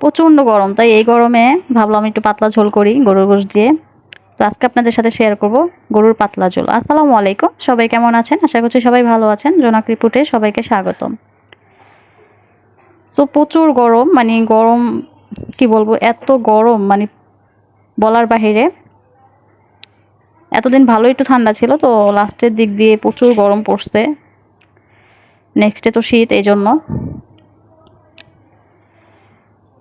প্রচণ্ড গরম। তাই এই গরমে ভাবলাম একটু পাতলা ঝোল করি, গরুর গোশ দিয়ে। তো আজকে আপনাদের সাথে শেয়ার করব গরুর পাতলা ঝোল। আসসালামু আলাইকুম। সবাই কেমন আছেন? আশা করছি সবাই ভালো আছেন। জোনাক রিপোর্টে সবাইকে স্বাগতম। সো প্রচুর গরম মানে গরম, কি বলব, এত গরম মানে বলার বাহিরে। এতদিন ভালো একটু ঠান্ডা ছিল, তো লাস্টের দিক দিয়ে প্রচুর গরম পড়ছে। নেক্সটে তো শীত এই জন্য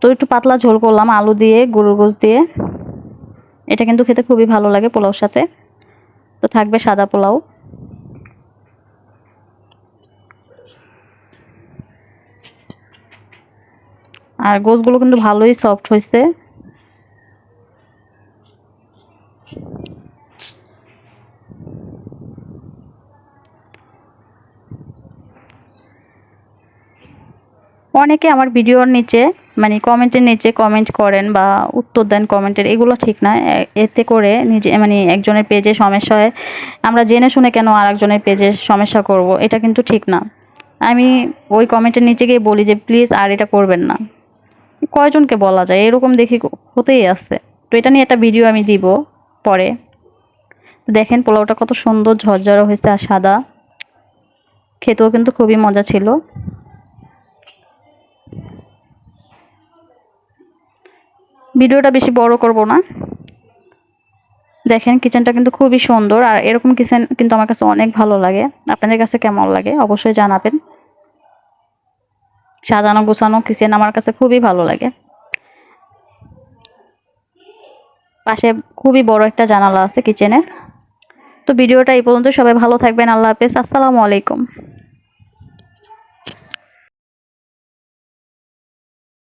তো একটু পাতলা ঝোল করলাম, আলু দিয়ে, গরুর গোশ দিয়ে। এটা কিন্তু খেতে খুবই ভালো লাগে পোলাওর সাথে। তো থাকবে সাদা পোলাও। আর গোশগুলো কিন্তু ভালোই সফট হয়েছে। অনেকে আমার ভিডিওর নিচে মানে কমেন্টের নিচে কমেন্ট করেন বা উত্তর দেন কমেন্টের এগুলো ঠিক না। এতে করে নিজে মানে একজনের পেজে সমস্যা হয়। আমরা জেনে শুনে কেন আর একজনের পেজে সমস্যা করব, এটা কিন্তু ঠিক না। আমি ওই কমেন্টের নিচে গিয়ে বলি যে প্লিজ আর এটা করবেন না। কয়জনকে বলা যায়? এরকম দেখি হতেই আসছে তো এটা নিয়ে একটা ভিডিও আমি দিব পরে। দেখেন পোলাওটা কত সুন্দর, ঝরঝরে হয়েছে আর সাদা। খেতেও কিন্তু খুবই মজা ছিল। ভিডিওটা বেশি বড় করব না। দেখেন কিচেনটা কিন্তু খুবই সুন্দর আর এরকম কিচেন কিন্তু আমার কাছে অনেক ভালো লাগে। আপনাদের কাছে কেমন লাগে অবশ্যই জানাবেন। সাজানো গোছানো কিচেন আমার কাছে খুবই ভালো লাগে। পাশে খুবই বড় একটা জানালা আছে কিচেনের তো ভিডিওটা এই পর্যন্ত, সবাই ভালো থাকবেন, আল্লাহ হাফেজ, আসসালামু আলাইকুম।